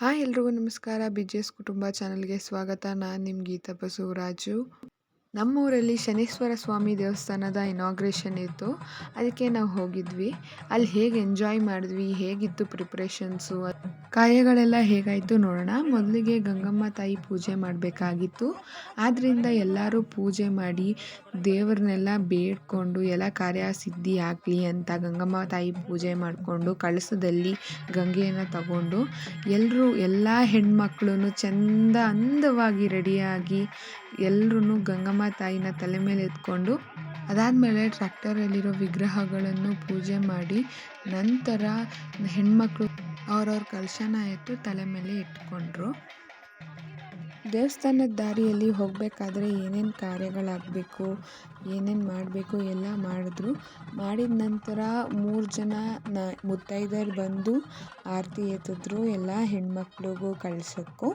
Hi ಎಲ್ರಿಗೂ ನಮಸ್ಕಾರ. B G S ಕುಟುಂಬ ಚಾನಲ್ಗೆ ಸ್ವಾಗತ. ನಾನು ನಿಮ್ಮ ಗೀತಾ ಬಸವರಾಜು. ನಮ್ಮೂರಲ್ಲಿ ಶನೇಶ್ವರ ಸ್ವಾಮಿ ದೇವಸ್ಥಾನದ ಇನಾಗ್ರೇಷನ್ ಇತ್ತು. ಅದಕ್ಕೆ ನಾವು ಹೋಗಿದ್ವಿ. ಅಲ್ಲಿ ಹೇಗೆ ಎಂಜಾಯ್ ಮಾಡಿದ್ವಿ, ಹೇಗಿತ್ತು ಪ್ರಿಪ್ರೇಷನ್ಸು ಕಾರ್ಯಗಳೆಲ್ಲ ಹೇಗಾಯಿತು ನೋಡೋಣ. ಮೊದಲಿಗೆ ಗಂಗಮ್ಮ ತಾಯಿ ಪೂಜೆ ಮಾಡಬೇಕಾಗಿತ್ತು. ಆದ್ದರಿಂದ ಎಲ್ಲರೂ ಪೂಜೆ ಮಾಡಿ ದೇವ್ರನ್ನೆಲ್ಲ ಬೇಡ್ಕೊಂಡು ಎಲ್ಲ ಕಾರ್ಯ ಸಿದ್ಧಿ ಆಗಲಿ ಅಂತ ಗಂಗಮ್ಮ ತಾಯಿ ಪೂಜೆ ಮಾಡಿಕೊಂಡು ಕಳಸದಲ್ಲಿ ಗಂಗೆಯನ್ನು ತಗೊಂಡು ಎಲ್ಲರೂ ಎಲ್ಲ ಹೆಣ್ಮಕ್ಳು ಚೆಂದ ಅಂದವಾಗಿ ರೆಡಿಯಾಗಿ ಎಲ್ಲರೂ ಗಂಗಮ್ಮ ತಾಯಿನ ತಲೆ ಮೇಲೆ ಎತ್ಕೊಂಡು, ಅದಾದಮೇಲೆ ಟ್ರ್ಯಾಕ್ಟರಲ್ಲಿರೋ ವಿಗ್ರಹಗಳನ್ನು ಪೂಜೆ ಮಾಡಿ, ನಂತರ ಹೆಣ್ಮಕ್ಳು ಅವ್ರವ್ರ ಕಲಶನ ಎತ್ತು ತಲೆ ಮೇಲೆ ಇಟ್ಕೊಂಡ್ರು. ದೇವಸ್ಥಾನದ ದಾರಿಯಲ್ಲಿ ಹೋಗಬೇಕಾದ್ರೆ ಏನೇನು ಕಾರ್ಯಗಳಾಗಬೇಕು, ಏನೇನು ಮಾಡಬೇಕು ಎಲ್ಲ ಮಾಡಿದ್ರು. ಮಾಡಿದ ನಂತರ ಮೂರು ಜನ ನ, ಮುತ್ತೈದೆಯರು ಬಂದು ಆರತಿ ಎತ್ತಿದ್ರು, ಎಲ್ಲ ಹೆಣ್ಮಕ್ಳಿಗೂ ಕಳ್ಸೋಕ್ಕೂ.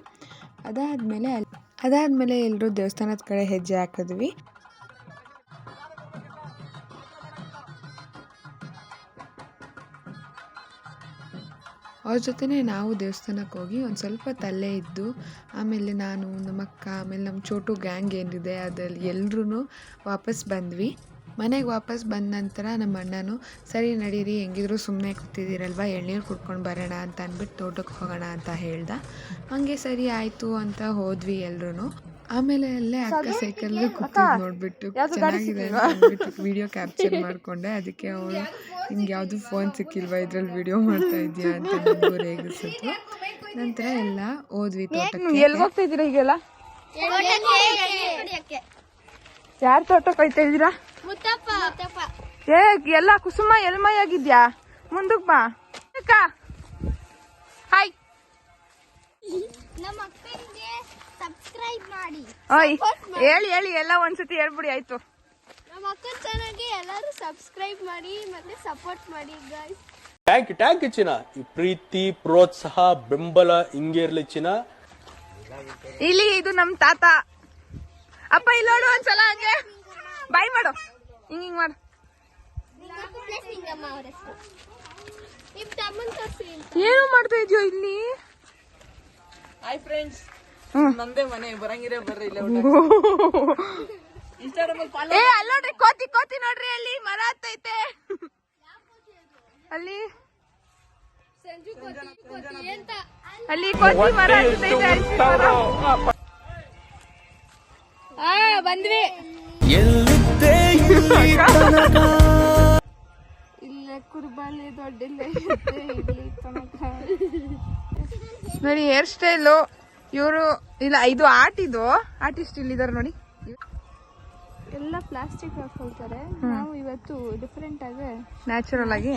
ಅದಾದಮೇಲೆ ಅಲ್ಲಿ ಅದಾದಮೇಲೆ ಎಲ್ಲರೂ ದೇವಸ್ಥಾನದ ಕಡೆ ಹೆಜ್ಜೆ ಹಾಕಿದ್ವಿ. ಅವ್ರ ಜೊತೆನೇ ನಾವು ದೇವಸ್ಥಾನಕ್ಕೆ ಹೋಗಿ ಒಂದು ಸ್ವಲ್ಪ ತಲ್ಲೇ ಇದ್ದು, ಆಮೇಲೆ ನಾನು, ನಮ್ಮಕ್ಕ, ಆಮೇಲೆ ನಮ್ಮ ಚೋಟು ಗ್ಯಾಂಗ್ ಏನಿದೆ ಅದ್ರಲ್ಲಿ ಎಲ್ಲರೂ ವಾಪಸ್ ಬಂದ್ವಿ. ಮನೆಗೆ ವಾಪಸ್ ಬಂದ ನಂತರ ನಮ್ಮ ಅಣ್ಣನು ಸರಿ ನಡೀರಿ ಹೆಂಗಿದ್ರು ಸುಮ್ಮನೆ ಕೂತಿದ್ದೀರಲ್ವ ಎಳ್ನೀರು ಕುಡ್ಕೊಂಡು ಬರೋಣ ಅಂತ ಅಂದ್ಬಿಟ್ಟು ತೋಟಕ್ಕೆ ಹೋಗೋಣ ಅಂತ ಹೇಳ್ದ. ಹಂಗೆ ಸರಿ ಆಯಿತು ಅಂತ ಹೋದ್ವಿ ಎಲ್ರೂ ಆಮೇಲೆ ಅಲ್ಲೇ ಅಕ್ಕ ಸೈಕಲ್ ಕೂತಿದ್ ನೋಡ್ಬಿಟ್ಟು ಚೆನ್ನಾಗಿದೆ ಅಂತ ಅಂದ್ಬಿಟ್ಟು ವಿಡಿಯೋ ಕ್ಯಾಪ್ಚರ್ ಮಾಡ್ಕೊಂಡೆ. ಅದಕ್ಕೆ ಅವಳು ನಿಮ್ಗೆ ಯಾವುದು ಫೋನ್ ಸಿಕ್ಕಿಲ್ವಾ? ಇದ್ರಲ್ಲಿ ವಿಡಿಯೋ ಮಾಡ್ತಾ ಇದೆಯಾ ಅಂತ ರೇಗಿಸಿದ್ರು ನಂತರ ಎಲ್ಲ ಹೋದ್ವಿ ತೋಟಕ್ಕೆ. ಎಲ್ಲಿ ಹೋಗ್ತಾ ಇದ್ದೀರಾ ಈಗೆಲ್ಲ ಯಾರು ತೋಟಕ್ಕೆ ಹೋಯ್ತಾ ಇದೀರಾ ಏ ಎಲ್ಲ ಕುಸುಮ ಎಲ್ಮೈ ಆಗಿದ್ಯಾ? ಮುಂದಕ್ ಬಾ. ಅಕ್ಕ. ಹಾಯ್ ನಮ್ಮ ಅಕ್ಕನಿಗೆ ಸಬ್ಸ್ಕ್ರೈಬ್ ಮಾಡಿ. ಓಯ್ ಹೇಳಿ ಹೇಳಿ ಎಲ್ಲ ಒಂದ್ಸತಿ ಹೇಳ್ಬಿಡಿ ಆಯ್ತು. ನಮ್ಮ ಅಕ್ಕನ ಚಾನಲ್ಗೆ ಎಲ್ಲರೂ ಸಬ್ಸ್ಕ್ರೈಬ್ ಮಾಡಿ ಮತ್ತೆ ಸಪೋರ್ಟ್ ಮಾಡಿ ಗೈಸ್ ಟ್ಯಾಂಕ್ ಯು ಚಿನ್ನ. ಈ ಪ್ರೀತಿ ಪ್ರೋತ್ಸಾಹ ಬೆಂಬಲ ಹಿಂಗೆ ಇರ್ಲಿ ಚಿನ್ನ. ಇಲ್ಲಿ ಇದು ನಮ್ ತಾತ. ಅಪ್ಪ ಇಲ್ಲಿ ನೋಡು ಒಂದ್ಸಲ ಹಂಗೆ. ಬಾಯ್ ಮಾಡು. ಹಿಂಗ್ ಹಿಂಗ್ ಮಾಡು. ಏನು ಮಾಡ್ತಾ ಇದೆಯೋ ಇಲ್ಲಿ? ಹಾಯ್ ಫ್ರೆಂಡ್ಸ್ ನಂದೇ ನಮ್ದೇ ಮನೆ ಬರಂಗಿರೇ ಬರ್ರಿ ಇಲ್ಲ ಇನ್ಸ್ಟಾಗ್ರಾಮ್ ಏ ಅಲ್ಲ ನೋಡ್ರಿ ಕೋತಿ ಕೋತಿ ನೋಡ್ರಿ ಅಲ್ಲಿ ಮರ ಹತ್ತೈತೆ. ಅಲ್ಲಿ? ಸಂಜು ಕೋತಿ ಕೋತಿ ಅಂತ ಅಲ್ಲಿ ಕೋತಿ ಮರ ಹತ್ತೈತೆ ಬಂದ್ವಿ. ಇಲ್ಲ ಕುರ್ಬಾಲಿ ದೊಡ್ಡಿಲ್ಲ ಇಲ್ಲಿ ತನಕ. ನೋಡಿ ಹೇರ್ ಸ್ಟೈಲು ಇವರು ಇಲ್ಲ ಇದು ಆರ್ಟ್ ಇದು? ಆರ್ಟಿಸ್ಟ್ ಇಲ್ಲಿದ್ದಾರೆ ನೋಡಿ. ಎಲ್ಲ ಪ್ಲಾಸ್ಟಿಕ್ ಹಾಕೊಳ್ತಾರೆ. ನಾವು ಇವತ್ತು ಡಿಫ್ರೆಂಟ್ ಆಗಿ ನ್ಯಾಚುರಲ್ ಆಗಿ?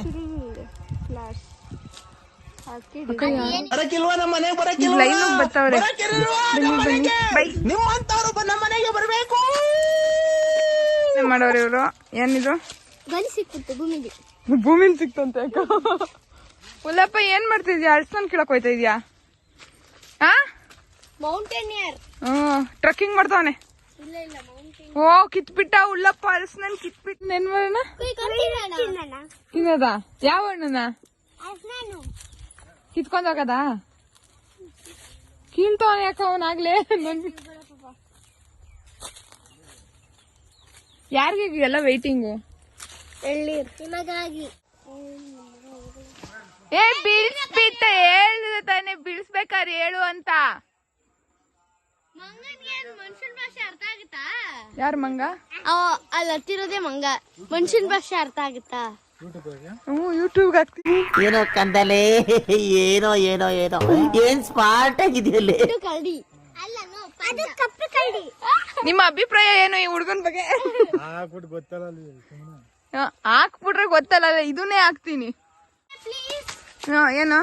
ಲೈನ್ ಬರ್ತಾವ್ರೆ ಬನ್ನಿ ಬನ್ನಿ ಬೈ. ನಿಮ್ಮಂತವ್ರು ನಮ್ಮ ಮನೆಗೆ ಬರ್ಬೇಕು. ಏನ್ ಮಾಡೋರು ಇವರು? ಏನಿದು? ಭೂಮಿ ಸಿಕ್ಕಿತ್ತು ಭೂಮಿಗೆ ಭೂಮಿಲ್ ಸಿಕ್ತಂತೆ ಉಲ್ಲಪ್ಪ ಏನ್ ಮಾಡ್ತಿದ್ಯಾ? ಅಳ್ಸನ್ ಕೀಳಕ್ ಹೋಯ್ತಾ ಇದ್ಯಾ ಹಾ ಮೌಂಟೇನಿಯರ್ ಹ್ಮ್ ಟ್ರಕ್ಕಿಂಗ್ ಮಾಡ್ತಾವನೆ ಇಲ್ಲ ಇಲ್ಲ ಮೌಂಟೇನ್ ಓ ಕಿತ್ಬಿಟ್ಟ ಉಲ್ಲಪ್ಪ ಅಳ್ಸ್ನನ್ ಕಿತ್ಬಿಟ್ ನೆನ್ ಮಾಡೋಣ ತಿನ್ನದ? ಯಾವ ಹಣ್ಣನ ಕಿತ್ಕೊಂಡ್ ಹೋಗದ? ಕೀಳ್ತಾವನೆ ಯಾಕ ಅವನಾಗ್ಲೇ ಯಾರಿಗೆ ಎಲ್ಲ ವೈಟಿಂಗು ಎಳ್ಳೀರು ನಿಮಗಾಗಿ. ಏ ಬೀಳ್ಸ್ಬಿಟ್ಟ. ಹೇಳಿದ ತಾನೆ ಬೀಳ್ಸ್ಬೇಕಾದ್ರೆ ಹೇಳು ಅಂತ. ಮನುಷ್ಯನ ಭಾಷೆ ಅರ್ಥ ಆಗುತ್ತಾ? ಯಾರ ಮಂಗ? ಅಲ್ಲಿ ಹತ್ತಿರೋದೇ ಮಂಗ. ಮನುಷ್ಯನ ಭಾಷೆ ಅರ್ಥ ಆಗುತ್ತಾ? ಹ್ಞೂ ಯೂಟ್ಯೂಬ್ಗೆ ಹಾಕ್ತೀನಿ. ಏನೋ ಕಂದಲೇ ಏನೋ ಏನೋ ಏನೋ. ಏನ್ ಸ್ಮಾರ್ಟ್ ಆಗಿದೆಯಲ್ಲಿ. ಇದು ನಿಮ್ಮ ಅಭಿಪ್ರಾಯ ಏನು ಈ ಹುಡುಗನ ಬಗ್ಗೆ? ಹಾ, ಹಾಕ್ಬಿಟ್ರೆ ಗೊತ್ತಲ್ಲ ಇದನ್ನೇ ಹಾಕ್ತೀನಿ. ಏನು?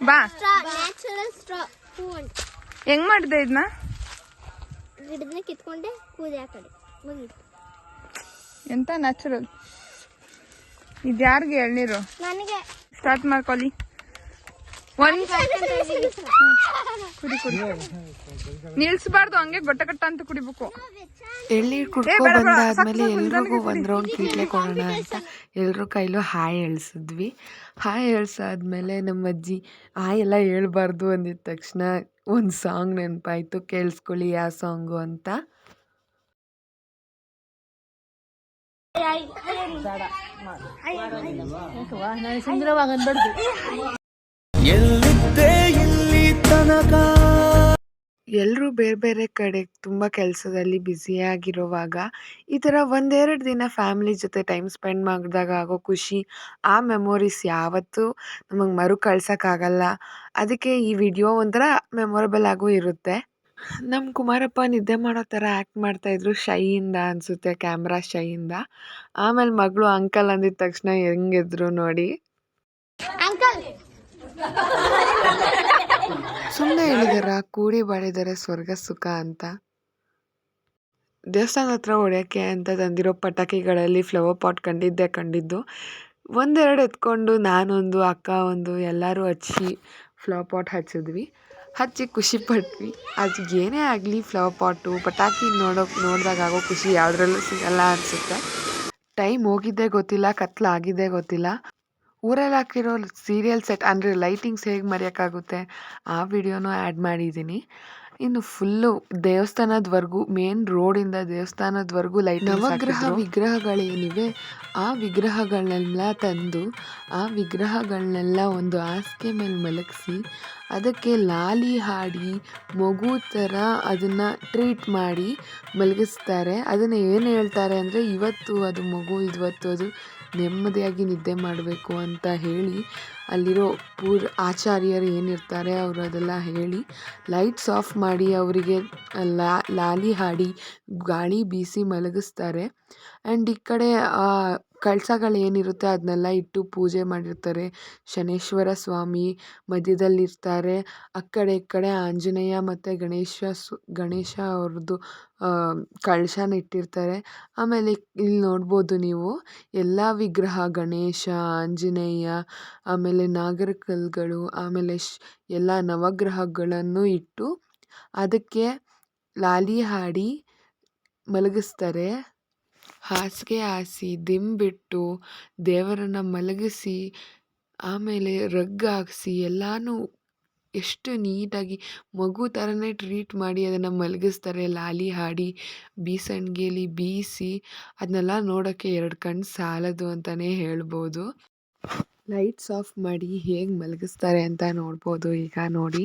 ಬಾ. ಹೆಂಗ್ ಮಾಡಿದೆ ಇದನ್ನ ಗಿಡದನ್ನ ಕಿತ್ಕೊಂಡೆ ಕೂದೆ ಆ ಕಡೆ ಮುಗೀತು ಎಂತ ನ್ಯಾಚುರಲ್ ಇದ್ಯಾರ್ಗೆ ಎಳ್ನೀರು? ನನಗೆ. ಸ್ಟಾರ್ಟ್ ಮಾಡ್ಕೊಳ್ಳಿ ಒಂದ್ ಕುಡಿ ಕುಡಿ ನಿಲ್ಸ್ಬಾರ್ದು ಹಂಗೆ ಗೊಟ್ಟ ಕಟ್ಟ ಅಂತ ಕುಡಿಬೇಕು. ಎಳ್ನೀರು ಕುಡ್ಕೊ ಬಂದಾದ್ಮೇಲೆ ಎಲ್ರಿಗೂ ಒಂದ್ ರೌಂಡ್ ಕೀಟ್ಲೆ ಕೊಡೋಣ ಅಂತ ಎಲ್ರ ಕೈಲೂ ಹಾಯ್ ಎಳ್ಸಿದ್ವಿ. ಹಾಯ್ ಎಳ್ಸಾದ್ಮೇಲೆ ನಮ್ಮ ಅಜ್ಜಿ ಹಾಯ್ ಎಲ್ಲ ಹೇಳ್ಬಾರ್ದು ಅಂದಿದ ತಕ್ಷಣ ಒಂದು ಸಾಂಗ್ ನೆನಪಾಯ್ತು ಕೇಳಿಸ್ಕೊಳ್ಳಿ ಆ ಸಾಂಗು ಅಂತ. ಎಲ್ಲರೂ ಬೇರೆ ಬೇರೆ ಕಡೆ ತುಂಬ ಕೆಲಸದಲ್ಲಿ ಬ್ಯುಸಿಯಾಗಿರುವಾಗ ಈ ಥರ ಒಂದೆರಡು ದಿನ ಫ್ಯಾಮಿಲಿ ಜೊತೆ ಟೈಮ್ ಸ್ಪೆಂಡ್ ಮಾಡಿದಾಗ ಆಗೋ ಖುಷಿ ಆ ಮೆಮೊರೀಸ್ ಯಾವತ್ತೂ ನಮಗೆ ಮರು ಕಳ್ಸೋಕ್ಕಾಗಲ್ಲ ಅದಕ್ಕೆ ಈ ವಿಡಿಯೋ ಒಂಥರ ಮೆಮೊರಬಲ್ ಆಗೂ ಇರುತ್ತೆ. ನಮ್ಮ ಕುಮಾರಪ್ಪ ನಿದ್ದೆ ಮಾಡೋ ಥರ ಆ್ಯಕ್ಟ್ ಮಾಡ್ತಾಯಿದ್ರು ಶೈಯಿಂದ ಅನಿಸುತ್ತೆ ಕ್ಯಾಮ್ರಾ ಶೈಯಿಂದ ಆಮೇಲೆ ಮಗಳು ಅಂಕಲ್ ಅಂದಿದ ತಕ್ಷಣ ಹೆಂಗಿದ್ರು ನೋಡಿ. ಅಂಕಲ್ ಸುಮ್ಮನೆ ಹೇಳಿದಾರ? ಕೂಡಿ ಬಾಳಿದರೆ ಸ್ವರ್ಗ ಸುಖ ಅಂತ. ದೇವಸ್ಥಾನ ಹತ್ರ ಹೊಡ್ಯೋಕ್ಕೆ ಅಂತ ತಂದಿರೋ ಪಟಾಕಿಗಳಲ್ಲಿ ಫ್ಲವರ್ ಪಾಟ್ ಕಂಡಿದ್ದೆ, ಕಂಡಿದ್ದು. ಒಂದೆರಡು ಎತ್ಕೊಂಡು ನಾನೊಂದು, ಅಕ್ಕ ಒಂದು, ಎಲ್ಲರೂ ಹಚ್ಚಿ ಫ್ಲವರ್ ಪಾಟ್ ಹಚ್ಚಿದ್ವಿ. ಹಚ್ಚಿ ಖುಷಿ ಪಟ್ವಿ. ಅದು ಏನೇ ಆಗಲಿ ಫ್ಲವರ್ ಪಾಟು ಪಟಾಕಿ ನೋಡೋಕೆ ನೋಡಿದಾಗ ಆಗೋ ಖುಷಿ ಯಾವುದ್ರಲ್ಲೂ ಸಿಗಲ್ಲ ಅನಿಸುತ್ತೆ. ಟೈಮ್ ಹೋಗಿದ್ದೇ ಗೊತ್ತಿಲ್ಲ, ಕತ್ಲಾಗಿದ್ದೇ ಗೊತ್ತಿಲ್ಲ. ಊರಲ್ಲಿ ಹಾಕಿರೋ ಸೀರಿಯಲ್ ಸೆಟ್ ಅಂದರೆ ಲೈಟಿಂಗ್ಸ್ ಹೇಗೆ ಮರೆಯೋಕ್ಕಾಗುತ್ತೆ ಆ ವಿಡಿಯೋನೂ ಆ್ಯಡ್ ಮಾಡಿದ್ದೀನಿ. ಇನ್ನು ಫುಲ್ಲು ದೇವಸ್ಥಾನದವರೆಗೂ ಮೇನ್ ರೋಡಿಂದ ದೇವಸ್ಥಾನದವರೆಗೂ ಲೈಟ್ ನವಗ್ರಹ ವಿಗ್ರಹಗಳೇನಿವೆ. ಆ ವಿಗ್ರಹಗಳನ್ನೆಲ್ಲ ತಂದು ಆ ವಿಗ್ರಹಗಳನ್ನೆಲ್ಲ ಒಂದು ಹಾಸಿಗೆ ಮೇಲೆ ಮಲಗಿಸಿ ಅದಕ್ಕೆ ಲಾಲಿ ಹಾಡಿ ಮಗು ಥರ ಅದನ್ನು ಟ್ರೀಟ್ ಮಾಡಿ ಮಲಗಿಸ್ತಾರೆ. ಅದನ್ನು ಏನು ಹೇಳ್ತಾರೆ ಅಂದರೆ ಇವತ್ತು ಅದು ಮಗು ಇವತ್ತು ಅದು ನೆಮ್ಮದಿಯಾಗಿ ನಿದ್ದೆ ಮಾಡಬೇಕು ಅಂತ ಹೇಳಿ ಅಲ್ಲಿರೋ ಪೂರ್ ಆಚಾರ್ಯರು ಏನಿರ್ತಾರೆ ಅವರು ಅದೆಲ್ಲ ಹೇಳಿ ಲೈಟ್ಸ್ ಆಫ್ ಮಾಡಿ ಅವರಿಗೆ ಲಾಲಿ ಹಾಡಿ ಗಾಳಿ ಬೀಸಿ ಮಲಗಿಸ್ತಾರೆ. ಆ್ಯಂಡ್ ಈ ಕಡೆ ಕಳಸಗಳೇನಿರುತ್ತೆ ಅದನ್ನೆಲ್ಲ ಇಟ್ಟು ಪೂಜೆ ಮಾಡಿರ್ತಾರೆ. ಶನೇಶ್ವರ ಸ್ವಾಮಿ ಮಧ್ಯದಲ್ಲಿರ್ತಾರೆ. ಆ ಕಡೆ ಈ ಕಡೆ ಆಂಜನೇಯ ಮತ್ತು ಗಣೇಶ ಸು, ಗಣೇಶ ಅವ್ರದ್ದು ಕಳಶನ ಇಟ್ಟಿರ್ತಾರೆ. ಆಮೇಲೆ ಇಲ್ಲಿ ನೋಡ್ಬೋದು ನೀವು ಎಲ್ಲ ವಿಗ್ರಹ, ಗಣೇಶ, ಆಂಜನೇಯ, ಆಮೇಲೆ ನಾಗರ ಕಲ್ಲುಗಳು ಆಮೇಲೆ ಶ್, ಎಲ್ಲ ನವಗ್ರಹಗಳನ್ನು ಇಟ್ಟು ಅದಕ್ಕೆ ಲಾಲಿ ಹಾಡಿ ಮಲಗಿಸ್ತಾರೆ. ಹಾಸಿಗೆ ಹಾಸಿ, ದಿಂಬಿಟ್ಟು ದೇವರನ್ನು ಮಲಗಿಸಿ, ಆಮೇಲೆ ರಗ್ ಹಾಕ್ಸಿ, ಎಲ್ಲನೂ ಎಷ್ಟು ನೀಟಾಗಿ ಮಗು ಥರನೇ ಟ್ರೀಟ್ ಮಾಡಿ ಅದನ್ನು ಮಲಗಿಸ್ತಾರೆ. ಲಾಲಿ ಹಾಡಿ ಬೀಸಣಿಗೆಲಿ ಬೀಸಿ ಅದನ್ನೆಲ್ಲ ನೋಡೋಕ್ಕೆ ಎರಡು ಕಣ್ಣು ಸಾಲದು ಅಂತಲೇ ಹೇಳ್ಬೋದು. ಲೈಟ್ಸ್ ಆಫ್ ಮಾಡಿ ಹೇಗೆ ಮಲಗಿಸ್ತಾರೆ ಅಂತ ನೋಡ್ಬೋದು ಈಗ ನೋಡಿ.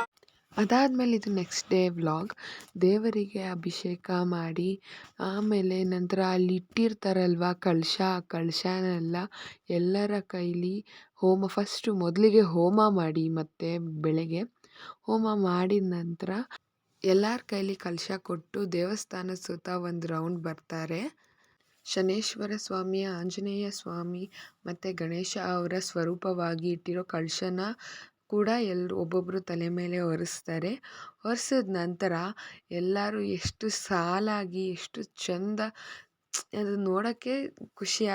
ಅದಾದಮೇಲೆ ಇದು ನೆಕ್ಸ್ಟ್ ಡೇ ವ್ಲಾಗ್ ದೇವರಿಗೆ ಅಭಿಷೇಕ ಮಾಡಿ, ಆಮೇಲೆ ನಂತರ ಅಲ್ಲಿ ಇಟ್ಟಿರ್ತಾರಲ್ವ ಕಳಶ ಆ ಕಳಶನೆಲ್ಲ ಎಲ್ಲರ ಕೈಲಿ ಹೋಮ ಫಸ್ಟು ಮೊದಲಿಗೆ ಹೋಮ ಮಾಡಿ ಮತ್ತೆ ಬೆಳಗ್ಗೆ. ಹೋಮ ಮಾಡಿದ ನಂತರ ಎಲ್ಲರ ಕೈಲಿ ಕಳಶ ಕೊಟ್ಟು ದೇವಸ್ಥಾನದ ಸುತ್ತ ಒಂದು ರೌಂಡ್ ಬರ್ತಾರೆ. ಶನೇಶ್ವರ ಸ್ವಾಮಿ, ಆಂಜನೇಯ ಸ್ವಾಮಿ ಮತ್ತು ಗಣೇಶ ಅವರ ಸ್ವರೂಪವಾಗಿ ಇಟ್ಟಿರೋ ಕಳಶನ ಕೂಡ ಎಲ್ಲರೂ ಒಬ್ಬೊಬ್ಬರು ತಲೆ ಮೇಲೆ ಒರೆಸ್ತಾರೆ. ಒರೆಸಿದ ನಂತರ ಎಲ್ಲರೂ ಎಷ್ಟು ಸಾಲಾಗಿ, ಎಷ್ಟು ಚಂದ ಅದು ನೋಡೋಕ್ಕೆ ಖುಷಿ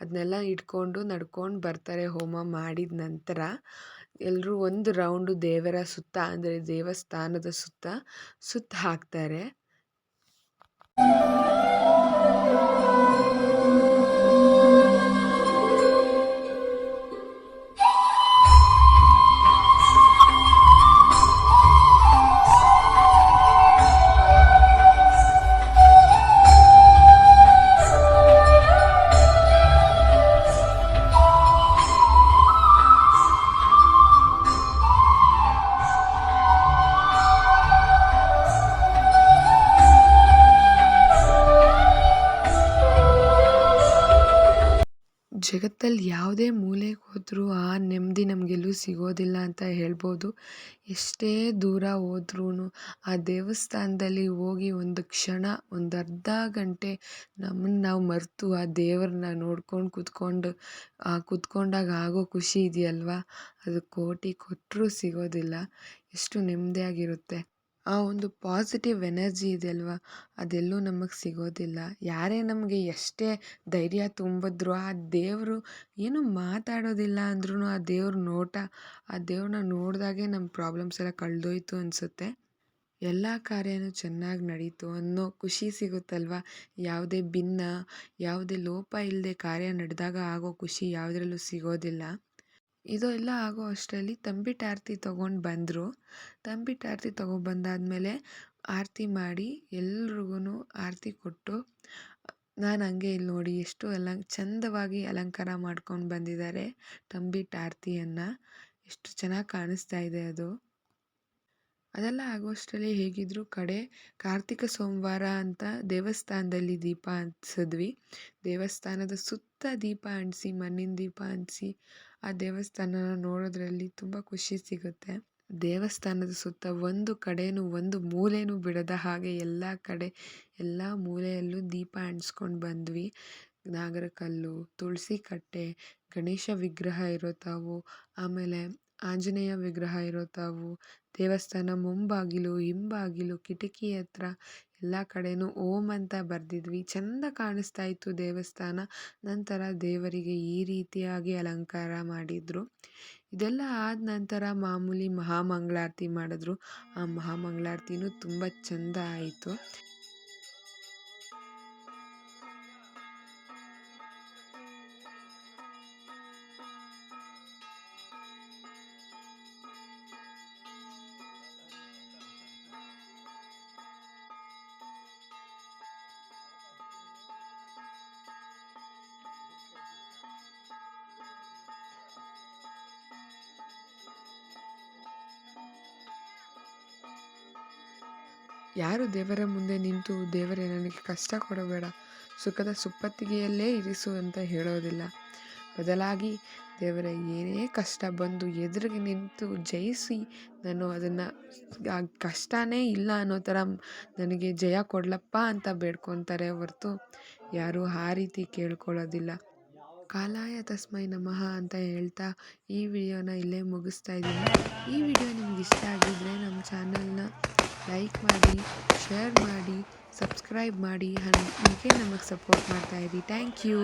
ಅದನ್ನೆಲ್ಲ ಇಟ್ಕೊಂಡು ನಡ್ಕೊಂಡು ಬರ್ತಾರೆ ಹೋಮ ಮಾಡಿದ ನಂತರ. ಎಲ್ಲರೂ ಒಂದು ರೌಂಡು ದೇವರ ಸುತ್ತ ಅಂದರೆ ದೇವಸ್ಥಾನದ ಸುತ್ತ ಸುತ್ತ ಹಾಕ್ತಾರೆ. ಜಗತ್ತಲ್ಲಿ ಯಾವುದೇ ಮೂಲೆಗೆ ಹೋದರೂ ಆ ನೆಮ್ಮದಿ ನಮಗೆಲ್ಲೂ ಸಿಗೋದಿಲ್ಲ ಅಂತ ಹೇಳ್ಬೋದು. ಎಷ್ಟೇ ದೂರ ಹೋದ್ರೂ ಆ ದೇವಸ್ಥಾನದಲ್ಲಿ ಹೋಗಿ ಒಂದು ಕ್ಷಣ, ಒಂದು ಅರ್ಧ ಗಂಟೆ ನಮ್ಮನ್ನು ನಾವು ಮರೆತು ಆ ದೇವ್ರನ್ನ ನೋಡ್ಕೊಂಡು ಕೂತ್ಕೊಂಡು ಕೂತ್ಕೊಂಡಾಗ ಆಗೋ ಖುಷಿ ಇದೆಯಲ್ವಾ? ಅದು ಕೋಟಿ ಕೊಟ್ಟರೂ ಸಿಗೋದಿಲ್ಲ. ಎಷ್ಟು ನೆಮ್ಮದಿಯಾಗಿರುತ್ತೆ. ಆ ಒಂದು ಪಾಸಿಟಿವ್ ಎನರ್ಜಿ ಇದೆಯಲ್ವಾ ಅದೆಲ್ಲೂ ನಮಗೆ ಸಿಗೋದಿಲ್ಲ. ಯಾರೇ ನಮಗೆ ಎಷ್ಟೇ ಧೈರ್ಯ ತುಂಬಿದ್ರು ಆ ದೇವರು ಏನು ಮಾತಾಡೋದಿಲ್ಲ ಅಂದ್ರೂ ಆ ದೇವ್ರ ನೋಟ, ಆ ದೇವ್ರನ್ನ ನೋಡಿದಾಗೆ ನಮ್ಮ ಪ್ರಾಬ್ಲಮ್ಸ್ ಎಲ್ಲ ಕಳೆದೋಯ್ತು ಅನಿಸುತ್ತೆ. ಎಲ್ಲ ಕಾರ್ಯನೂ ಚೆನ್ನಾಗಿ ನಡೀತು ಅನ್ನೋ ಖುಷಿ ಸಿಗುತ್ತಲ್ವ? ಯಾವುದೇ ಭಿನ್ನ, ಯಾವುದೇ ಲೋಪ ಇಲ್ಲದೆ ಕಾರ್ಯ ನಡೆದಾಗ ಆಗೋ ಖುಷಿ ಯಾವುದ್ರಲ್ಲೂ ಸಿಗೋದಿಲ್ಲ. ಇದು ಎಲ್ಲ ಆಗೋ ಅಷ್ಟರಲ್ಲಿ ತಂಬಿಟ್ಟು ಆರತಿ ತೊಗೊಂಡು ಬಂದರು. ತಂಬಿಟ್ಟು ಆರತಿ ತೊಗೊಂಡ್ಬಂದಾದ್ಮೇಲೆ ಆರತಿ ಮಾಡಿ ಎಲ್ರಿಗೂ ಆರತಿ ಕೊಟ್ಟು, ನಾನು ಹಂಗೆ ಇಲ್ಲಿ ನೋಡಿ ಎಷ್ಟು ಅಲ ಚಂದವಾಗಿ ಅಲಂಕಾರ ಮಾಡ್ಕೊಂಡು ಬಂದಿದ್ದಾರೆ ತಂಬಿಟ್ಟು ಆರತಿಯನ್ನು ಎಷ್ಟು ಚೆನ್ನಾಗಿ ಕಾಣಿಸ್ತಾ ಇದೆ ಅದು. ಅದೆಲ್ಲ ಆಗೋಷ್ಟರಲ್ಲಿ ಹೇಗಿದ್ದರೂ ಕಡೆ ಕಾರ್ತಿಕ ಸೋಮವಾರ ಅಂತ ದೇವಸ್ಥಾನದಲ್ಲಿ ದೀಪ ಅಂಟಿಸಿದ್ವಿ ದೇವಸ್ಥಾನದ ಸುತ್ತ ದೀಪ ಅಂಟಿಸಿ ಮಣ್ಣಿನ ದೀಪ ಅಂಟಿಸಿ ಆ ದೇವಸ್ಥಾನನ ನೋಡೋದ್ರಲ್ಲಿ ತುಂಬ ಖುಷಿ ಸಿಗುತ್ತೆ. ದೇವಸ್ಥಾನದ ಸುತ್ತ ಒಂದು ಕಡೆನೂ ಒಂದು ಮೂಲೆಯೂ ಬಿಡದ ಹಾಗೆ ಎಲ್ಲ ಕಡೆ ಎಲ್ಲ ಮೂಲೆಯಲ್ಲೂ ದೀಪ ಅಂಟಿಸ್ಕೊಂಡು ಬಂದ್ವಿ. ನಾಗರಕಲ್ಲು ತುಳಸಿ ಕಟ್ಟೆ ಗಣೇಶ ವಿಗ್ರಹ ಇರೋ ತಾವು ಆಮೇಲೆ ಆಂಜನೇಯ ವಿಗ್ರಹ ಇರೋ ತಾವು ದೇವಸ್ಥಾನ ಮುಂಬಾಗಿಲು, ಹಿಂಬಾಗಿಲು, ಕಿಟಕಿ ಹತ್ರ ಎಲ್ಲ ಕಡೆನೂ ಓಂ ಅಂತ ಬರೆದಿದ್ವಿ. ಚೆಂದ ಕಾಣಿಸ್ತಾ ಇತ್ತು ದೇವಸ್ಥಾನ. ನಂತರ ದೇವರಿಗೆ ಈ ರೀತಿಯಾಗಿ ಅಲಂಕಾರ ಮಾಡಿದರು. ಇದೆಲ್ಲ ಆದ ನಂತರ ಮಾಮೂಲಿ ಮಹಾಮಂಗಳಾರತಿ ಮಾಡಿದ್ರು. ಆ ಮಹಾಮಂಗಳಾರತಿನೂ ತುಂಬ ಚೆಂದ ಆಯಿತು. ಯಾರು ದೇವರ ಮುಂದೆ ನಿಂತು ದೇವರೇ, ನನಗೆ ಕಷ್ಟ ಕೊಡಬೇಡ, ಸುಖದ ಸುಪ್ಪತ್ತಿಗೆಯಲ್ಲೇ ಇರಿಸು ಅಂತ ಹೇಳೋದಿಲ್ಲ. ಬದಲಾಗಿ ದೇವರ, ಏನೇ ಕಷ್ಟ ಬಂದು ಎದುರಿಗೆ ನಿಂತು ಜಯಿಸಿ, ನಾನು ಅದನ್ನು ಕಷ್ಟನೇ ಇಲ್ಲ ಅನ್ನೋ ಥರ ನನಗೆ ಜಯ ಕೊಡಲಪ್ಪ ಅಂತ ಬೇಡ್ಕೊತಾರೆ ಹೊರತು ಯಾರೂ ಆ ರೀತಿ ಕೇಳ್ಕೊಳ್ಳೋದಿಲ್ಲ. ಕಾಲಾಯ ತಸ್ಮೈ ನಮಃ ಅಂತ ಹೇಳ್ತಾ ಈ ವಿಡಿಯೋನ ಇಲ್ಲೇ ಮುಗಿಸ್ತಾ ಇದ್ದೀನಿ. ಈ ವಿಡಿಯೋ ನಿಮ್ಗೆ ಇಷ್ಟ ಆಗಿದ್ದರೆ ನಮ್ಮ ಚಾನಲ್ನ ಲೈಕ್ ಮಾಡಿ ಶೇರ್ ಮಾಡಿ ಸಬ್ಸ್ಕ್ರೈಬ್ ಮಾಡಿ ಹಾಗೆ ನಮಗೆ ಸಪೋರ್ಟ್ ಮಾಡ್ತಾಯಿರಿ ಥ್ಯಾಂಕ್ ಯು.